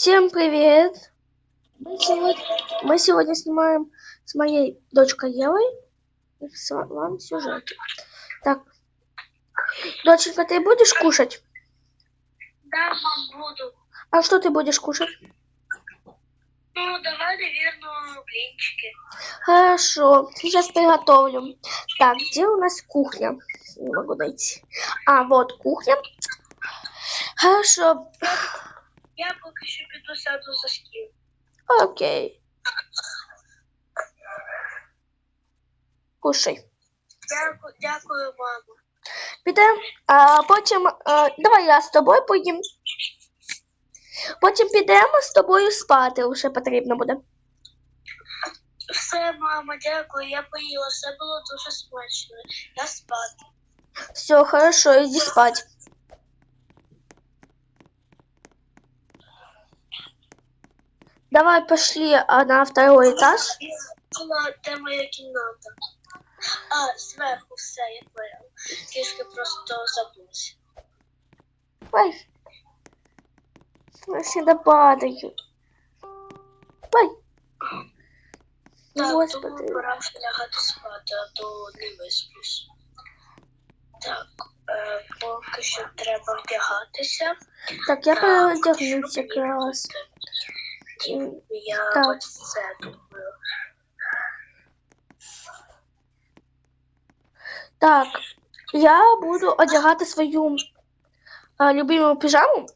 Всем привет! Мы сегодня, мы сегодня снимаем с моей дочкой Евой с вами сюжет. Так, доченька, ты будешь кушать? Да, мам, буду. А что ты будешь кушать? Ну, давай, наверное, блинчики. Хорошо, сейчас приготовлю. Так, где у нас кухня? Не могу найти. А, вот кухня. Хорошо, Я поки що піду сяду за стіл. окей. Кушай. Дякую, дякую, мамо. Підемо, а потім а, давай я з тобою поїм. Потім підемо з тобою спати, вже потрібно буде. Все, мама, дякую, я поїла, все було дуже смачно. Я спати. Все, хорошо, иди спать. Давай пошли а, на второй этаж. Де моя кімната. А, зверху все, я поняла. Трішки просто забулася. Ой. Сюда падаю. Ой. Так, Господи. тому пора вже лягати спати, а то не висплюсь. Так, е, поки що треба вдягатися. Так, я щоб якраз. Я Так. ось це думаю. Так, я буду одягати свою а, любимую пижаму.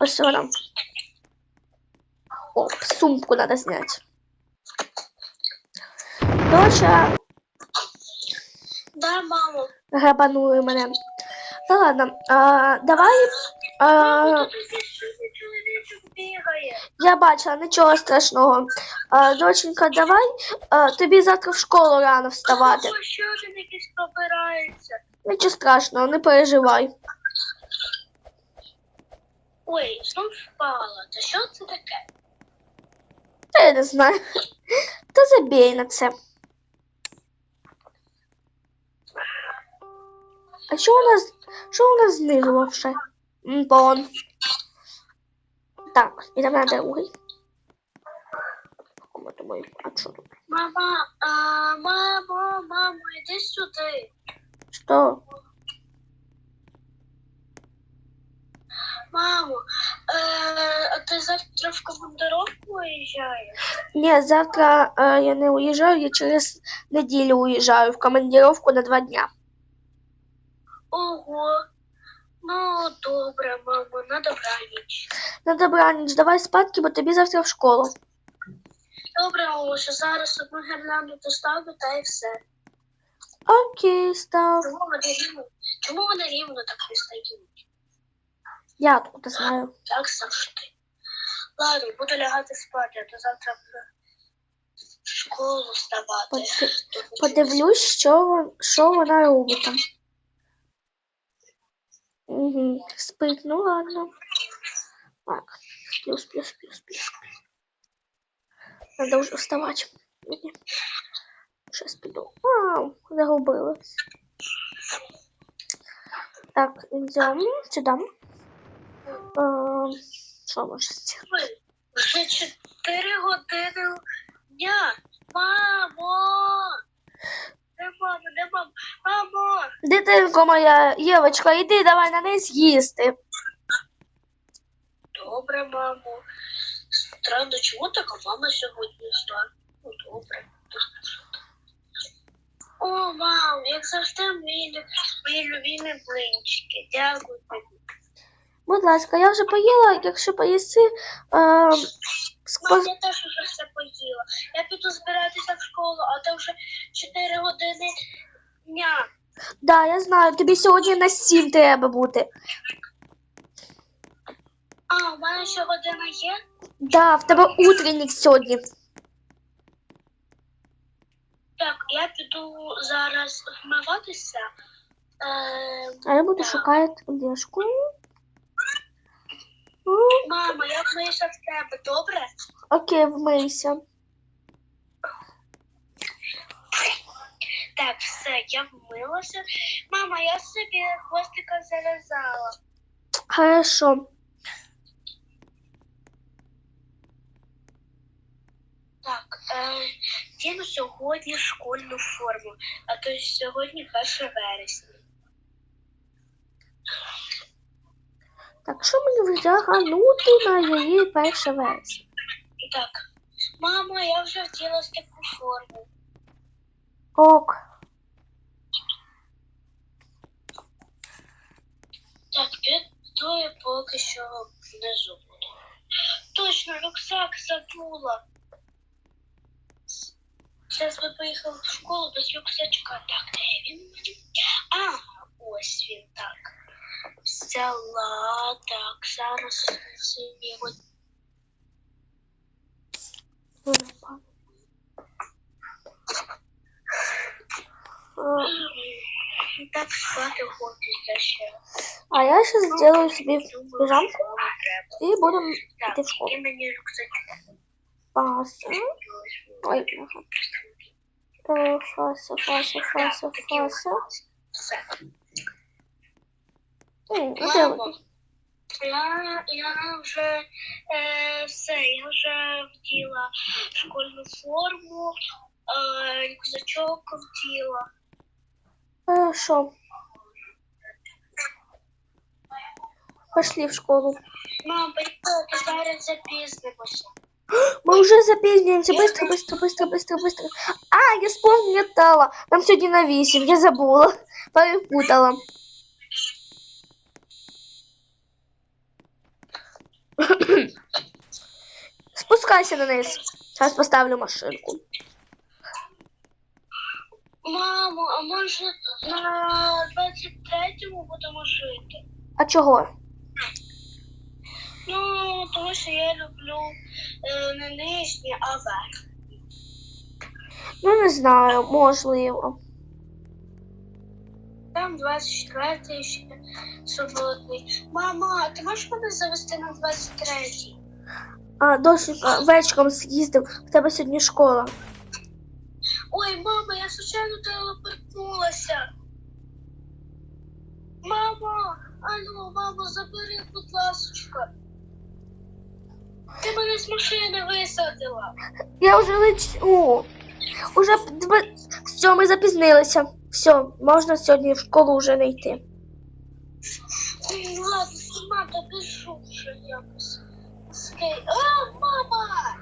Ось вона. О, сумку надо снять. Доча Да, мамо. грабанули мене. Та ладно, а, давай. А, тут якийсь чорний чоловічок бігає. Я бачила, нічого страшного. А, доченька, давай а, тобі завтра в школу рано вставати. Мамо, ще один якийсь пробирається. Нічого страшного, не переживай. Ой, знов впала. Та що це таке? Та я не знаю. Та забій на це. А що у нас, що у нас знизу вообще? М. Так, ідемо на другий. А що тут? Мама, а, мамо, мамо, іди сюди. Що? Мамо, е, а ти завтра в командировку виїжджаєш? Ні, завтра е, я не уїжджаю, я через неділю уїжджаю в командировку на два дня. Ого. Ну, добре, мамо, на добраніч. На добраніч, давай спадки, бо тобі завтра в школу. Добре, Олеша, зараз одну гірлянду доставлю та і все. Окей, став. Чому вони рівно? Чому вони рівно так не стають? Я откуда знаю. Так завжди. Ладно, буду лягати спати, а то завтра буду в школу вставати. Поди- Подивлюсь, що, вон- що вона робить там. Угу. Спить, ну ладно. Так, сплю, сплю, сплю, сплю. Надо уже вставать. Сейчас піду. Вау, загубилась. Так, йдемо сюди. Ем, Що може? Ой, Вже 4 години дня. Мамо! Де мама, де мама? Мамо! Дитинко моя, Євочка, іди давай на неї з'їсти. Добре, мамо. Странно, чому така мама сьогодні зла? Ну, добре. О, мам, як завжди мої, мої любимі блинчики. Дякую тобі. Будь ласка, я вже поїла, якщо поїси. Е, Мам, я теж вже все поїла. Я піду збиратися в школу, а то вже 4 години дня. Да, я знаю, тобі сьогодні на сім треба бути. А, у мене ще година є? Да, в тебе утренник сьогодні. Так, я піду зараз вмиватися. Е, А я буду Так. шукати одежку. Мама, я вмиюся в тебе, добре? Окей, вмийся. Так, все, я вмилася. Мама, я собі хвостика зав'язала. Хорошо. Так, е, сьогодні школьну форму, а то сьогодні 1 вересня. Так, що мені вдягнути на її перше вересня? Так, мама, я вже вділа таку форму. Ок. Так, то я поки що внизу буду. Точно, рюкзак забула. Зараз ми поїхали в школу без рюкзачка. Так, де він? А, ось він так. Взяла. Так, зараз собі Е, так спати хочеться ще. А я сейчас сделаю себе Думаю, пижамку школу треба. и будем Так, в школу. і мені рюкзачок. Паса. Ой, ага. Фаса, фаса, фаса, фаса. Все. Ну? я, я вже е, все, я вже вділа школьну форму, е, рюкзачок вділа. Хорошо. Пошли в школу. Мам, прикол, зараз запізнимося. Мы уже запізнюємося. Быстро, быстро, быстро, быстро, быстро. А, я вспомнила. Нам сьогодні на 8. Я забула. Перепутала. Спускайся на низ. Зараз поставлю машинку. Мамо, а може на 23-му будемо жити? А чого? Ну, тому що я люблю е, не нижні, а верх. Ну, не знаю, можливо. Там 24-й ще суботний. Мама, ти можеш мене завести на 23-й? А, дощенька, вечором з'їздив. В тебе сьогодні школа. Ой, мама, я случайно телепортнулася. Мамо, алло, мамо, забери, будь ласочка. Ти мене з машини висадила. Я вже лечу. Уже ми запізнилися. Все, можна сьогодні в школу вже не йти. Ладно, сама добіжу вже якось. Скей. А, мама!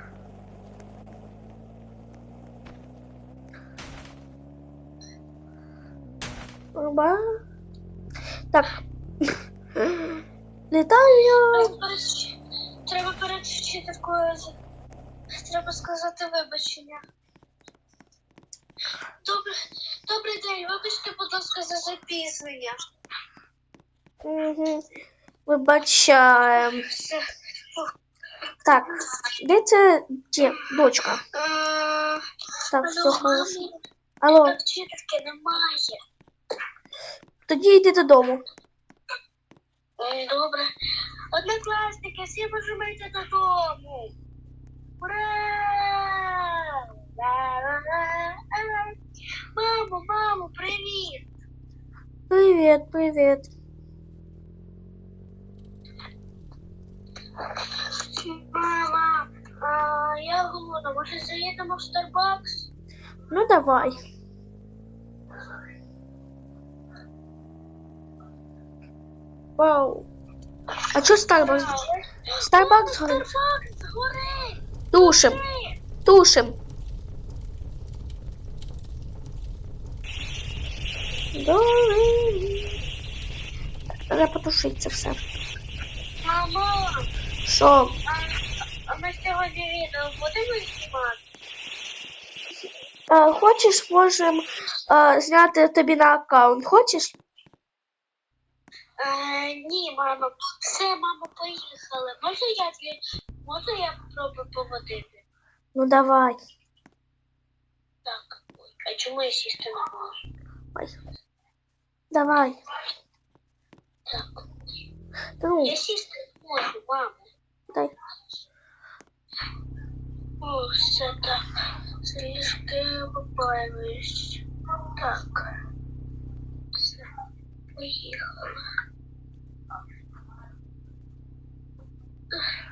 Ба. Так. Літаю. Треба перед вчителькою... Треба сказати вибачення. Добре, добрий день, вибачте, будь ласка, за запізнення. Угу. Вибачаємо. Все. Так, де це де? дочка? Е, Так, все хорошо. мамі, Алло, вчительки немає. тоді йди додому. М, Добре. Однокласники, всі можемо йти додому. Ура! Ла-ла-ла-ла. Мамо, мамо, привіт! Привіт, привіт. Мама, а, я голодна, може заїдемо в Starbucks? Ну давай. Вау. А чо Starbucks? Starbucks горить. Starbucks горить! Тушим, Горить! тушим. Добре. Треба потушити це все. Мамо, Що? а, а ми сьогодні відео будемо знімати? Е, хочеш, можемо е, зняти тобі на аккаунт. Хочеш? Е, ні, мама. Все, мама, поїхали. Можна я дві... Я попробую поводити? Ну давай. Так. Ой, а чому я сісти не можу? Ой. Давай. Так. Ну, Я сісти не можу, мама. дай. О, все так. Трішки побаюсь. Так. Все. Поїхали. Ех.